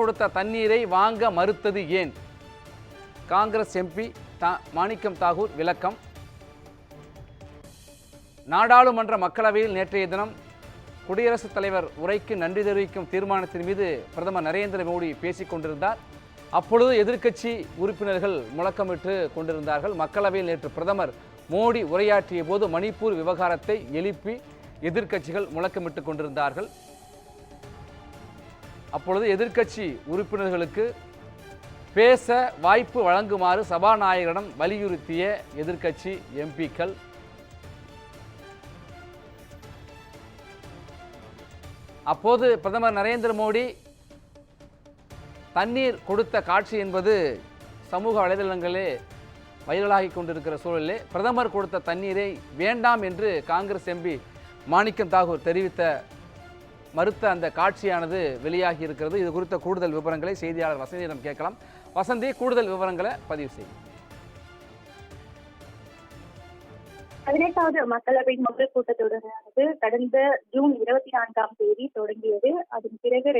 கொடுத்த தண்ணீரை வாங்க மறுத்தது ஏன்? காங்கிரஸ் எம்பி தா மாணிக்கம் தாகூர் விளக்கம். நாடாளுமன்ற மக்களவையில் நேற்றைய தினம் குடியரசுத் தலைவர் உரைக்கு நன்றி தெரிவிக்கும் தீர்மானத்தின் மீது பிரதமர் நரேந்திர மோடி பேசிக் கொண்டிருந்தார். அப்பொழுது எதிர்க்கட்சி உறுப்பினர்கள் முழக்கமிட்டு கொண்டிருந்தார்கள். மக்களவையில் நேற்று பிரதமர் மோடி உரையாற்றிய போது மணிப்பூர் விவகாரத்தை எழுப்பி எதிர்க்கட்சிகள் முழக்கமிட்டு கொண்டிருந்தார்கள். அப்பொழுது எதிர்க்கட்சி உறுப்பினர்களுக்கு பேச வாய்ப்பு வழங்குமாறு சபாநாயகரிடம் வலியுறுத்திய எதிர்க்கட்சி எம்பிக்கள் அப்போது பிரதமர் நரேந்திர மோடி தண்ணீர் கொடுத்த காட்சி என்பது சமூக வலைதளங்களே வைரலாகி கொண்டிருக்கிற சூழலிலே பிரதமர் கொடுத்த தண்ணீரை வேண்டாம் என்று காங்கிரஸ் எம்பி மாணிக்கம் தாகூர் தெரிவித்த மறுத்த அந்த காட்சியானது வெளியாகி இருக்கிறது. இது குறித்த கூடுதல் விவரங்களை செய்தியாளர் வசந்தியிடம் கேட்கலாம். வசந்தி கூடுதல் விவரங்களை பதிவு செய்யும் பதினெட்டாவது மக்களவை முதல் கூட்டத்தொடரானது கடந்த ஜூன் இருபத்தி நான்காம் தேதி தொடங்கியது. அதன் பிறகு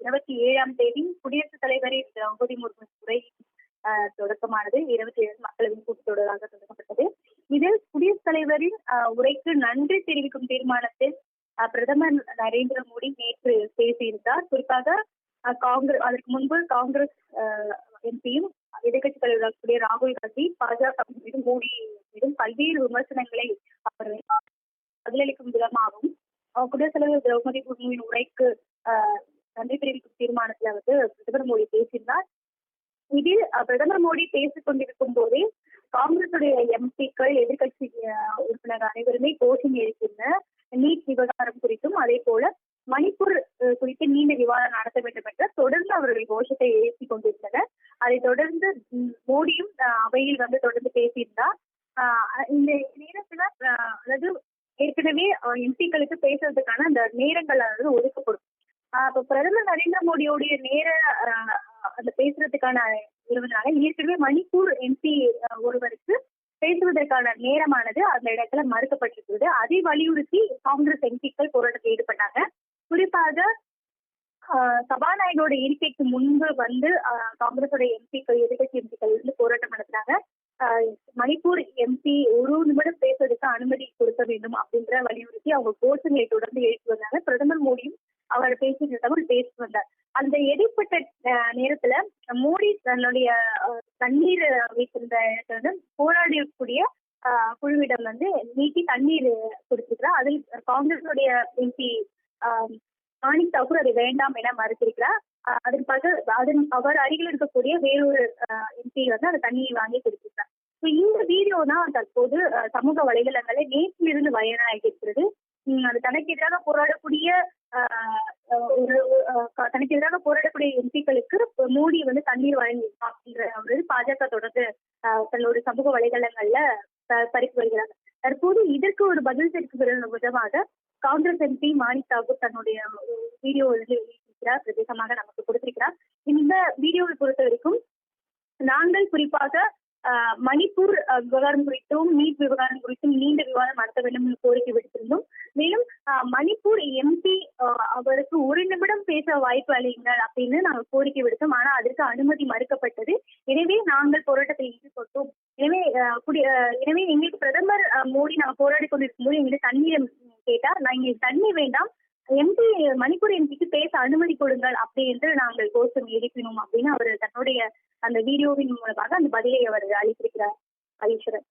இருபத்தி ஏழாம் தேதி குடியரசுத் தலைவரின் திரௌபதி முர்மு உரை ஆஹ், தொடக்கமானது. இருபத்தி ஏழு மக்களவையின் கூட்டத்தொடராக தொடங்கப்பட்டது. இதில் குடியரசுத் தலைவரின் ஆஹ், உரைக்கு நன்றி தெரிவிக்கும் தீர்மானத்தில் பிரதமர் நரேந்திர மோடி நேற்று பேசியிருந்தார். குறிப்பாக காங்கிரஸ் அதற்கு முன்பு காங்கிரஸ் எம்பியும் எதிர்கட்சி தலைவராக கூடிய ராகுல் காந்தி பாஜக மீதும் மோடி மீதும் பல்வேறு விமர்சனங்களை அவர் பதிலளிக்கும் விதமாகவும் குடியரசுத் தலைவர் திரௌபதி முர்முவின் உரைக்கு ஆஹ், நன்றி தெரிவிக்கும் தீர்மானத்துல வந்து பிரதமர் மோடி பேசியிருந்தார். இதில் பிரதமர் மோடி பேசிக் கொண்டிருக்கும் போதே காங்கிரசுடைய எம்பிக்கள் எதிர்கட்சி உறுப்பினர் அனைவருமே கோஷம் எழுப்பினர். நீட் விவகாரம் குறித்தும் அதே போல மணிப்பூர் குறித்து நீண்ட விவாதம் நடத்த வேண்டும் என்று தொடர்ந்து அவர்கள் கோஷத்தை எழுப்பிக் கொண்டிருந்தனர். அதைத் தொடர்ந்து மோடியும் அவையில் வந்து தொடர்ந்து பேசியிருந்தார். ஆஹ் இந்த நேரத்துல ஆஹ் அதாவது ஏற்கனவே எம்பிக்களுக்கு பேசுறதுக்கான அந்த நேரங்கள் அதாவது ஒதுக்கப்படும். ஆஹ் அப்ப பிரதமர் நரேந்திர மோடியோடைய நேர அந்த பேசுறதுக்கான இருவதனால ஏற்கனவே மணிப்பூர் எம்பி ஒருவருக்கு பேசுவதற்கான நேரமானது அந்த இடத்துல மறுக்கப்பட்டிருக்கிறது. அதை வலியுறுத்தி காங்கிரஸ் எம்பிக்கள் போராட்டத்தில் ஈடுபட்டாங்க. குறிப்பாக ஆஹ் சபாநாயகரோட இருக்கைக்கு முன்பு வந்து ஆஹ் காங்கிரஸோட எம்பிக்கள் எதிர்கட்சி எம்பிக்கள் இருந்து போராட்டம் நடத்துறாங்க. ஆஹ் மணிப்பூர் எம்பி ஒரு நிமிடம் பேசுறதுக்கு அனுமதி கொடுக்க வேண்டும் அப்படின்ற வலியுறுத்தி அவங்க கோஷங்களை தொடர்ந்து எழுப்பி வந்தாங்க. பிரதமர் மோடியும் அவர் பேசிட்டு தமிழ் பேசிட்டு வந்தார். அந்த எதிர்ப்பட்ட நேரத்துல மோடி தன்னுடைய தண்ணீர் வைத்திருந்த இடத்துல வந்து இருக்கக்கூடிய ஆஹ் குழுவிடம் வந்து நீட்டி தண்ணீர் கொடுத்துக்கிறார் அதில் காங்கிரஸுடைய எம்பி மாணிக் தாக்கூர் அதை வேண்டாம் என மறுத்திருக்கிறார். அதன் பக அதன் அவர் அருகில் இருக்கக்கூடிய வேறொரு எம்பி வந்து அந்த தண்ணியை வாங்கி கொடுத்திருக்கிறார். இந்த வீடியோ தான் தற்போது சமூக வலைதளங்களில் நேற்றிலிருந்து வைரலாகி இருக்கிறது. உம் அது தனக்கு எதிராக போராடக்கூடிய ஆஹ் ஒரு தனக்கு எதிராக போராடக்கூடிய எம்பிக்களுக்கு மோடி வந்து தண்ணீர் வழங்கி அப்படின்ற ஒரு பாஜக தொடர்ந்து ஆஹ் சமூக வலைதளங்கள்ல பறித்து வருகிறாங்க தற்போது இதற்கு ஒரு பதில் தெரிவிக்கும் விதமாக காங்கிரஸ் எம்பி மாணிக் தாக்கூர் தன்னுடைய வீடியோ வெளியிட்டிருக்கிறார். பிரதேசமாக நமக்கு கொடுத்திருக்கிறார். இந்த வீடியோவை பொறுத்த வரைக்கும் நாங்கள் குறிப்பாக ஆஹ், மணிப்பூர் விவகாரம் குறித்தும் நீட் விவகாரம் குறித்தும் நீண்ட விவாதம் நடத்த வேண்டும் என்று கோரிக்கை விடுத்திருந்தோம். மேலும் மணிப்பூர் எம்பி அவருக்கு ஒரு நிமிடம் பேச வாய்ப்பு அளியுங்கள் அப்படின்னு நாங்கள் கோரிக்கை விடுத்தோம். ஆனா அதற்கு அனுமதி மறுக்கப்பட்டது. எனவே நாங்கள் போராட்டத்தில் ஈடுபட்டோம். எனவே எனவே எங்களுக்கு பிரதமர் மோடி நாங்கள் போராடி கொண்டிருக்கும் போது எங்களுக்கு தண்ணீர் கேட்டா நான் எங்களுக்கு தண்ணி வேண்டாம். எம்பி மணிப்பூர் எம்பிக்கு பேச அனுமதி கொடுங்கள் அப்படி என்று நாங்கள் கோஷம் எழுப்பினோம் அப்படின்னு அவர் தன்னுடைய அந்த வீடியோவின் மூலமாக அந்த பதிலை அவர் அளித்திருக்கிறார். ஐஸ்வரன்